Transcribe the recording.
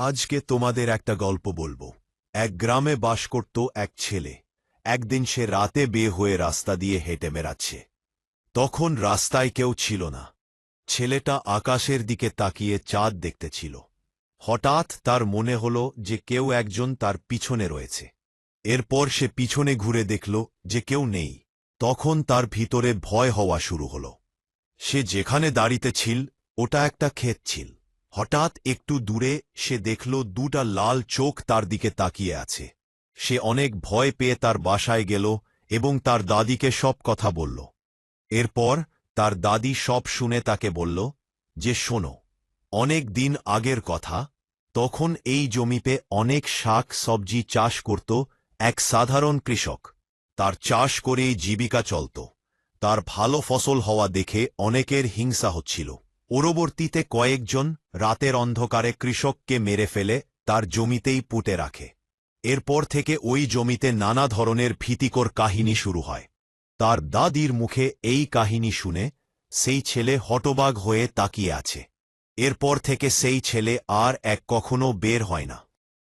আজকে তোমাদের একটা গল্প বলব। এক গ্রামে বাস করত এক ছেলে। একদিন সে রাতে বেয়ে হয়ে রাস্তা দিয়ে হেঁটে বেড়াচ্ছে। তখন রাস্তায় কেউ ছিল না। ছেলেটা আকাশের দিকে তাকিয়ে চাঁদ দেখতেছিল হঠাৎ তার মনে হল যে কেউ একজন তার পিছনে রয়েছে। এরপর সে পিছনে ঘুরে দেখল যে কেউ নেই। তখন তার ভিতরে ভয় হওয়া শুরু হল। সে যেখানে দাঁড়িতে ছিল, ওটা একটা ক্ষেত ছিল। হঠাৎ একটু দূরে সে দেখল দুটা লাল চোখ তার দিকে তাকিয়ে আছে। সে অনেক ভয় পেয়ে তার বাসায় গেল এবং তার দাদিকে সব কথা বলল। এরপর তার দাদি সব শুনে তাকে বলল, যে শোনো, অনেক দিন আগের কথা, তখন এই জমিতে অনেক শাক সবজি চাষ করত এক সাধারণ কৃষক। তার চাষ করেই জীবিকা চলত। তার ভালো ফসল হওয়া দেখে অনেকের হিংসা হচ্ছিল। পরবর্তীতে কয়েকজন রাতের অন্ধকারে কৃষককে মেরে ফেলে, তার জমিতেই পুঁতে রাখে। এরপর থেকে ওই জমিতে নানা ধরনের ভীতিকর কাহিনী শুরু হয়। তার দাদির মুখে এই কাহিনী শুনে সেই ছেলে হটবাগ হয়ে তাকিয়ে আছে। এরপর থেকে সেই ছেলে আর এক কখনো বের হয় না।